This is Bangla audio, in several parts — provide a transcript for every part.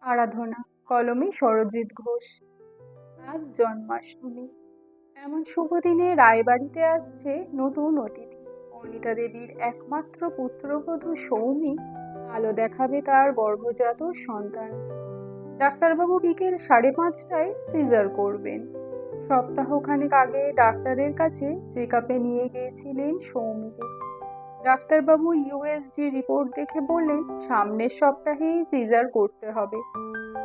আরাধনা, কলমে সরজিৎ ঘোষ। আজ জন্মাষ্টমী। এমন শুভ দিনে রায়বাড়িতে আসছে নতুন অতিথি। অনিতা দেবীর একমাত্র পুত্রবধূ সৌমি আলো দেখাবে তার গর্ভজাত সন্তান। ডাক্তারবাবু বিকেল সাড়ে পাঁচটায় সিজার করবেন। সপ্তাহখানেক আগে ডাক্তারের কাছে চেক নিয়ে গিয়েছিলেন সৌমিকে। ডাক্তারবাবু ইউএসজি রিপোর্ট দেখে বললেন, সামনের সপ্তাহেই সিজার করতে হবে।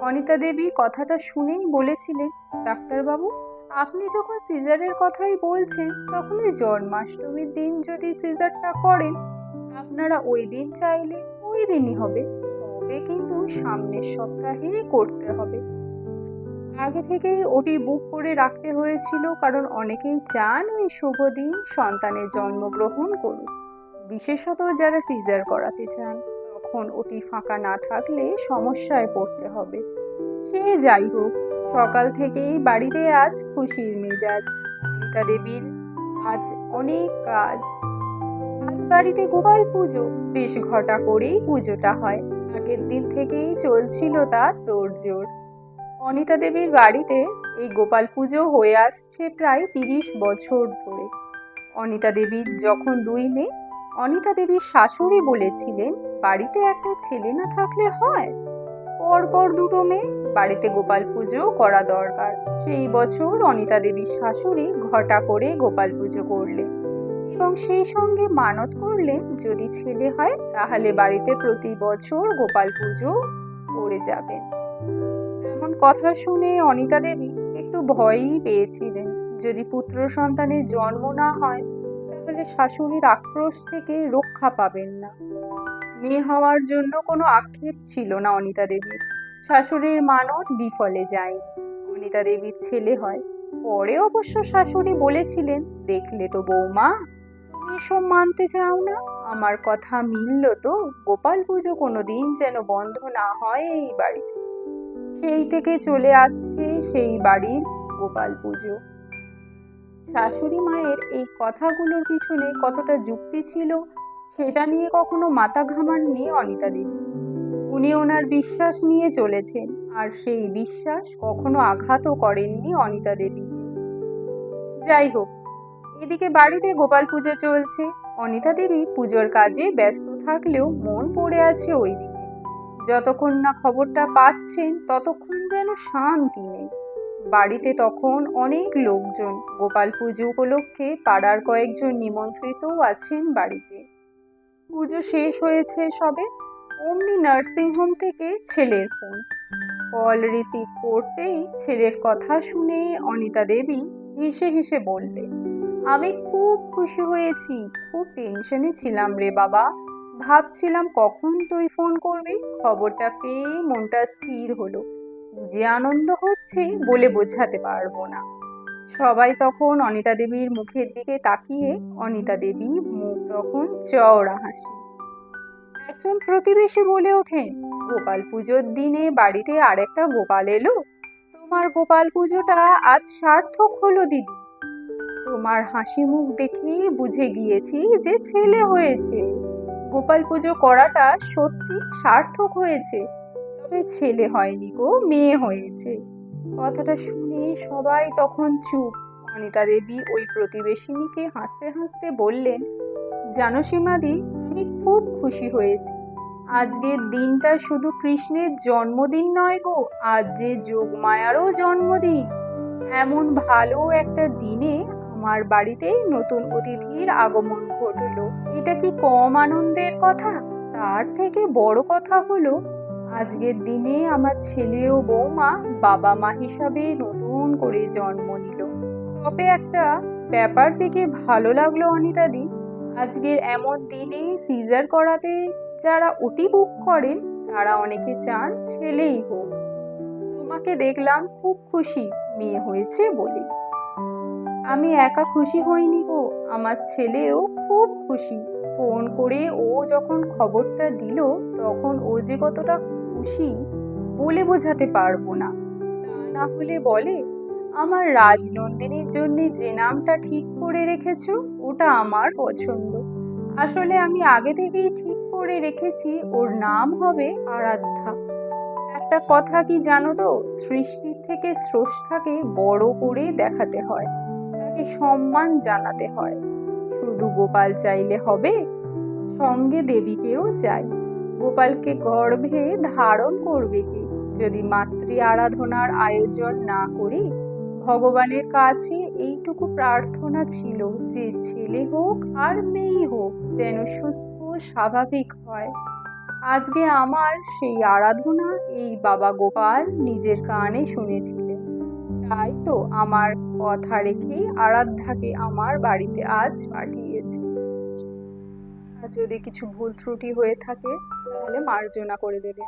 অনিতা দেবী কথাটা শুনেই বলেছিলেন, ডাক্তারবাবু, আপনি যখন সিজারের কথাই বলছেন, তখন ওই জন্মাষ্টমীর দিন যদি সিজারটা করেন, আপনারা ওই দিন চাইলে ওই দিনই হবে। তবে কিন্তু সামনের সপ্তাহেই করতে হবে। আগে থেকেই ওটি বুক করে রাখতে হয়েছিল, কারণ অনেকেই চান ওই শুভ দিন সন্তানের জন্মগ্রহণ করুক। বিশেষত যারা সিজার করাতে চান, তখন ওটি ফাঁকা না থাকলে সমস্যায় পড়তে হবে। সে যাই হোক, সকাল থেকেই বাড়িতে আজ খুশির মেজাজ। অনিতা দেবীর আজ অনেক কাজ। আজ বাড়িতে গোপাল পুজো, বেশ ঘটা করেই পুজোটা হয়। আগের দিন থেকেই চলছিল তার তোড়জোড়। অনিতা দেবীর বাড়িতে এই গোপাল পুজো হয়ে আসছে প্রায় তিরিশ বছর ধরে। অনিতা দেবীর যখন দুই মেয়ে অনিতা দেবীর শাশুড়ি বলেছিলেন, বাড়িতে একটা ছেলে না থাকলে হয়? পরপর দুটো মেয়ে, বাড়িতে গোপাল পুজো করা দরকার। সেই বছর অনিতা দেবীর শাশুড়ি ঘটা করে গোপাল পুজো করলেন এবং সেই সঙ্গে মানত করলেন, যদি ছেলে হয়, তাহলে বাড়িতে প্রতি বছর গোপাল পুজো করে যাবেন। এমন কথা শুনে অনিতা দেবী একটু ভয়ই পেয়েছিলেন। যদি পুত্র সন্তানের জন্ম না হয় তাহলে শাশুড়ির আক্রোশ থেকে রক্ষা পাবেন না। মেয়ে হওয়ার জন্য কোনো আক্ষেপ ছিল না অনিতা দেবীর। শাশুড়ির মানত বিফলে যায়। অনিতা দেবীর ছেলে হয়। পরে অবশ্য শাশুড়ি বলেছিলেন, দেখলে তো বৌমা, তুমি এসব মানতে চাও না? আমার কথা মিলল তো। গোপাল পুজো কোনো দিন যেন বন্ধ না হয় এই বাড়িতে। সেই থেকে চলে আসছে সেই বাড়ির গোপাল পুজো। শাশুড়ি মায়ের এই কথাগুলোর পিছনে কতটা যুক্তি ছিল, সেটা নিয়ে কখনো মাথা ঘামাননি অনিতা দেবী উনি ওনার বিশ্বাস নিয়ে চলেছেন, আর সেই বিশ্বাস কখনো আঘাতও করেননি অনিতা দেবী। যাই হোক, এদিকে বাড়িতে গোপাল পুজো চলছে। অনিতা দেবী পুজোর কাজে ব্যস্ত থাকলেও মন পড়ে আছে ওই দিকে যতক্ষণ না খবরটা পাচ্ছেন, ততক্ষণ যেন শান্তি নেই। বাড়িতে তখন অনেক লোকজন। গোপাল পুজো উপলক্ষে পাড়ার কয়েকজন নিমন্ত্রিতও আছেন বাড়িতে। পুজো শেষ হয়েছে সবে, অমনি নার্সিংহোম থেকে ছেলের ফোন। কল রিসিভ করতেই ছেলের কথা শুনে অনিতা দেবী হেসে হেসে বললে, আমি খুব খুশি হয়েছি, খুব টেনশনে ছিলাম রে বাবা। ভাবছিলাম কখন তুই ফোন করবি? খবরটা পেয়ে মনটা স্থির হলো। যে আনন্দ হচ্ছে বলে বোঝাতে পারব না। সবাই তখন অনিতা দেবীর মুখের দিকে তাকিয়ে অনিতা দেবী মুখ তখন চওড়া হাসি। একজন প্রতিবেশী বলে ওঠেন গোপাল পুজোর দিনে বাড়িতে আরেকটা গোপাল এলো? তোমার গোপাল পুজোটা আজ সার্থক হলো দিদি। তোমার হাসি মুখ দেখেই বুঝে গিয়েছি যে ছেলে হয়েছে। গোপাল পুজো করাটা সত্যি সার্থক হয়েছে। ছেলে হয়নি গো, মেয়ে হয়েছে। কথাটা শুনে সবাই তখন চুপ। অনিতা দেবী ওই প্রতিবেশিনীকে হাসতে হাসতে বললেন, জানো সীমাদি, আমি খুব খুশি হয়েছি। আজকের দিনটা শুধু কৃষ্ণের জন্মদিন নয় গো, আজ যে যোগমায়ারও জন্মদিন। এমন ভালো একটা দিনে আমার বাড়িতে নতুন অতিথির আগমন ঘটলো। এটা কি কম আনন্দের কথা? তার থেকে বড় কথা হলো আজকের দিনে আমার ছেলে ও বৌমা বাবা মা হিসাবে নতুন করে জন্ম নিল। তবে একটা ব্যাপার দেখে ভালো লাগল অনিতাদি আজকের এমন দিনে সিজার করাতে যারা ওটি বুক করেন, তারা অনেকে চান ছেলেই হোক। তোমাকে দেখলাম খুব খুশি, মেয়ে হয়েছে বলে। আমি একা খুশি হইনি গো। আমার ছেলেও খুব খুশি। ফোন করে ও যখন খবরটা দিল, তখন ও যে কতটা খুশি বলে বোঝাতে পারব না। না হলে বলে, আমার রাজনন্দিনীর জন্য যে নামটা ঠিক করে রেখেছ, ওটা আমার পছন্দ। আসলে আমি আগে থেকেই ঠিক করে রেখেছি, ওর নাম হবে আরাধ্যা। একটা কথা কি জানো তো, সৃষ্টির থেকে স্রষ্টাকে বড় করে দেখাতে হয়, তাকে সম্মান জানাতে হয়। শুধু গোপাল চাইলে হবে, সঙ্গে দেবীকেও চাই। গোপালকে গর্ভে ধারণ করবে কি? যদি মাতৃ আরাধনার আয়োজন না করি, ভগবানের কাছে এইটুকু প্রার্থনা ছিল যে ছেলে হোক আর মেয়ে হোক যেন সুস্থ স্বাভাবিক হয়। আজকে আমার সেই আরাধনা এই বাবা গোপাল নিজের কানে শুনেছিলেন। তাই তো আমার কথা রেখেই আরাধ্যাকে আমার বাড়িতে আজ পাঠিয়েছে আর যদি কিছু ভুল ত্রুটি হয়ে থাকে তাহলে মার্জনা করে দেবে।